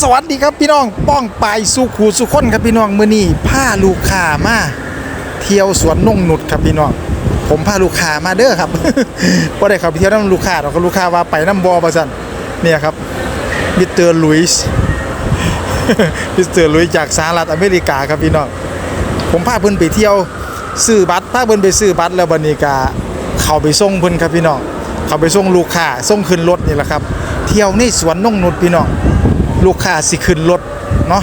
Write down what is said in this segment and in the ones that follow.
สวัสดีครับพี่น้องป้องปายสุขูสุคนครับพี่น้องมือนี้พาลูกค้ามาเที่ยวสวนนงนุดครับพี่น้อง ผมพาลูกค้ามาเด้อครับบ่ได้เขาไปเที่ยวนํลูกค้าหรอกครับลูกค้าว่าไปน้ำบ่ว่าซั่นเนี่ยครับมิสเตอร์ลุยส์มิสเตอร์ลุยส์จากสหรัฐอเมริกาครับพี่น้องผมพาเพิ่นไปเที่ยวซื้อบัตรพาเพิ่นไปซื้อบัตรแล้วบัดนี้ก็เข้าไปส่งเพิ่นครับพี่น้องเข้าไปส่งลูกค้าส่งขึ้นรถนี่แหละครับ เที่ยวในสวนนงนุชพี่น้อง ลูกค้าสิขึ้นรถเนาะ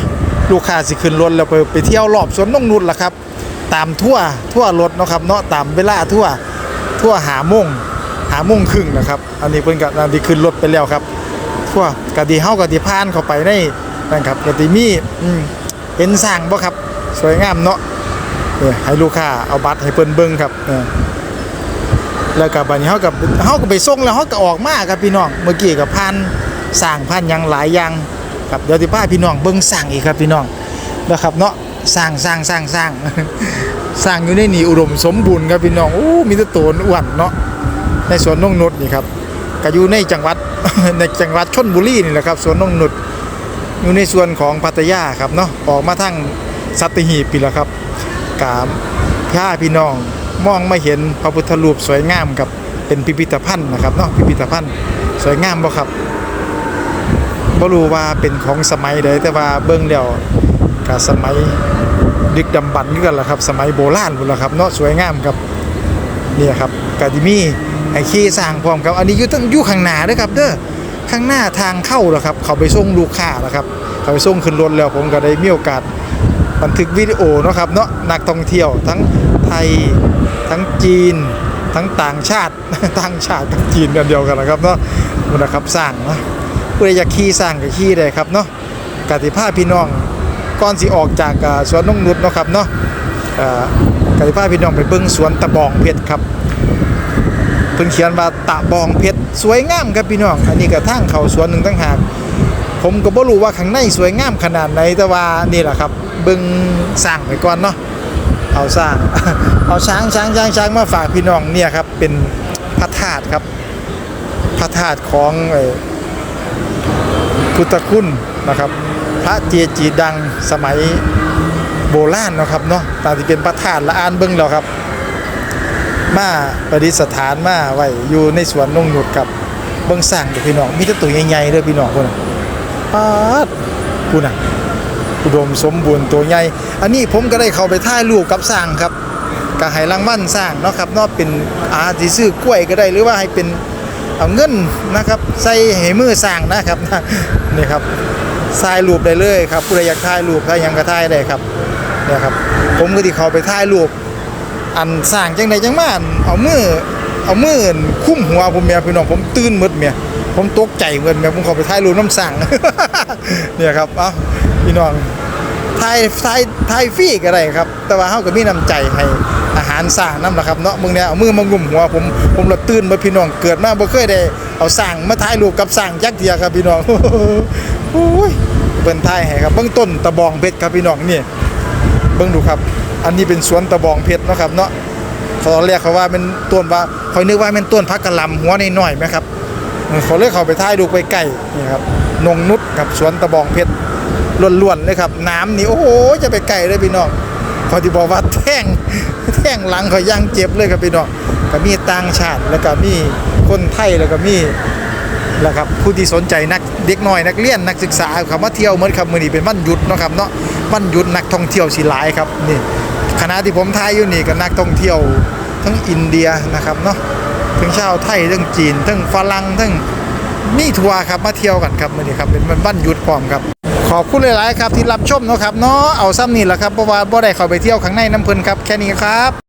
ลูกค้าสิขึ้นรถแล้วไปไปเที่ยวรอบสวนนงนุชล่ะครับ ตามทั่วทั่วรถเนาะครับเนาะตามเวลาทั่วทั่วหาโมงหาโมงครึ่งนะครับ อันนี้เพิ่นก็อันนี้ขึ้นรถไปแล้วครับ ทั่วกะดีเฮากะดีผ่านเข้าไปในนั่นครับกะดีมีอืมเห็นสร้างบ่ครับ สวยงามเนาะเนี่ยให้ลูกค้าเอาบัตรให้เพิ่นเบิ่งครับเออแล้วก็บัดนี้เฮาก็เฮาก็ไปส่งแล้วเฮาก็ออกมาครับพี่น้องเมื่อกี้ก็ผ่านสร้างผ่านยังหลายอย่าง ครับเดี๋ยวสิพาพี่น้องเบิ่งสร้างอีกครับพี่น้องนะครับเนาะสร้างสร้างสร้างสร้างสร้างอยู่ในนี่อุดมสมบูรณ์ครับพี่น้องโอ้มีต่โตนอ้วนเนาะในสวนนงนุชนี่ครับก็อยู่ในจังหวัดในจังหวัดชลบุรีนี่แหละครับสวนนงนุชอยู่ในส่วนของพัทยาครับเนาะออกมาทางสัตหีบปีละครับกามพ้าพี่น้องมองไม่เห็นพระพุทธรูปสวยงามครับเป็นพิพิธภัณฑ์นะครับเนาะพิพิธภัณฑ์สวยงามบ่ครับ บ่รู้ว่าเป็นของสมัยใดแต่ว่าเบิ่งแล้วก็สมัยดึกดำบรรพ์กันล่ะครับ สมัยโบราณพุ่นล่ะครับเนาะสวยงามครับเนี่ยครับกาดิมีไอ้ขี้สร้างพร้อมครับ อันนี้อยู่ตั้งอยู่ข้างหน้าเด้อครับเด้อข้างหน้าทางเข้าแล้วครับ เขาไปส่งลูกค้าแล้วครับ เขาไปส่งขึ้นรถแล้วผมก็ได้มีโอกาสบันทึกวิดีโอเนาะครับเนาะนักท่องเที่ยวทั้งไทยทั้งจีน ทั้งต่างชาติต่างชาติกับจีนกันเดียวกันนะครับเนาะมันนะครับสร้างนะ ผู้ใดอยากขี่สร้างก็ขี่ได้ครับเนาะกติภาพพี่น้องก่อนสิออกจากสวนนงนุชเนาะครับเนาะกติภาพพี่น้องไปเบิ่งสวนตะบองเพชรครับเพิ่นเขียนว่าตะบองเพชรสวยงามครับพี่น้อง อันนี้ก็ทางเขาสวนหนึ่งตั้งหากผมก็บ่รู้ว่าข้างในสวยงามขนาดไหนแต่ว่านี่แหละครับเบิ่งสร้างไปก่อนเนาะเอาสร้างเอาช้างช้างช้างช้างมาฝากพี่น้องเนี่ยครับเป็นพระธาตุครับพระธาตุของเอ่อ พุทธคุณนะครับ พระเจจีดังสมัยโบราณนะครับเนาะตามที่เป็นพระธาตุละอานเบิ่งแล้วครับ มาประดิษฐานมาไว้อยู่ในสวนนงหนุชครับเบิ่งสร้างเด้อพี่น้องมีตตัวใหญ่ๆเด้อพี่น้องพุ่นน่ะปาดพูน่ะอุดมสมบูรณ์ตัวใหญ่อันนี้ผมก็ได้เข้าไปถ่ายรูปกับสร้างครับก็ให้รางวัลสร้างเนาะครับนาะเป็นอาสิซื้อกล้วยก็ได้หรือว่าให้เป็น เอาเงินนะครับใส่ให้มือสร้างนะครับนี่ครับถ่ายรูปได้เลยครับผู้ใดอยากถ่ายรูปถ่ายยังก็ถ่ายได้ครับเนี่ยครับผมก็ที่เขาไปถ่ายรูปอันสร้างจังใดจังมานเอามือเอามือคุ้มหัวผมเมียพี่น้องผมตื่นหมดเมียผมตกใจเมือนเมียผมข้าไปถ่ายรูปน้ำสั่งเนี่ยครับเอ้าพี่น้องถ่ายถ่ายถ่ายฟรีก็ได้ครับ แต่ว่าเฮาก็มีน้ำใจให้ อาหารสร้างน้ำละครับเนาะมึงเนี่ยเอามือมางุ่มหัวผมผมละตื่นมาพี่น้องเกิดมาบ่เคยได้เอาสร้างมาถ่ายรูปกับสร้างจักษ์เทียครับพี่น้องโอ้ยเปิ้นถ่ายให้ครับเบื้องต้นตะบองเพชรครับพี่น้องนี่เบิ่งดูครับ อันนี้เป็นสวนตะบองเพชรนะครับเนาะตอนแรกเขาว่าเป็นต้นว่าคอยนึกว่าเป็นต้นพักกระลำหัวน้อยๆไหมครับเขาเลยเขาไปท้ายดูไปใกล้นี่ครับนงนุชกับสวนตะบองเพชรล้วนๆเลยครับ น้ำนี่โอ้โหจะไปไกลเลยพี่น้องเขาที่บอกว่าแท่ง แท่งหลังเขาย่างเจ็บเลยครับพี่น้องก็มีต่างชาติแล้วก็มีคนไทยแล้วก็มีแล้วครับผู้ที่สนใจนักเด็กน้อยนักเรียนนักศึกษาเขามาเที่ยวเหมือนครับมือนี้เป็นวันหยุดเนาะครับเนาะวันหยุดนักท่องเที่ยวสิหลายครับนี่คณะที่ผมทายอยู่นี่ก็นักท่องเที่ยวทั้งอินเดียนะครับเนาะทั้งชาวไทยทั้งจีนทั้งฝรั่งทั้งมีทัวร์ครับมาเที่ยวกันครับมื้อนี้ครับเป็นวันหยุดพร้อมครับ ขอบคุณหลายๆครับที่รับชมเนาะครับเนาะเอาซ้ำนี่แหละครับเพราะว่าบ่ได้เข้าไปเที่ยวข้างในน้ำเพิ่นครับแค่นี้ครับ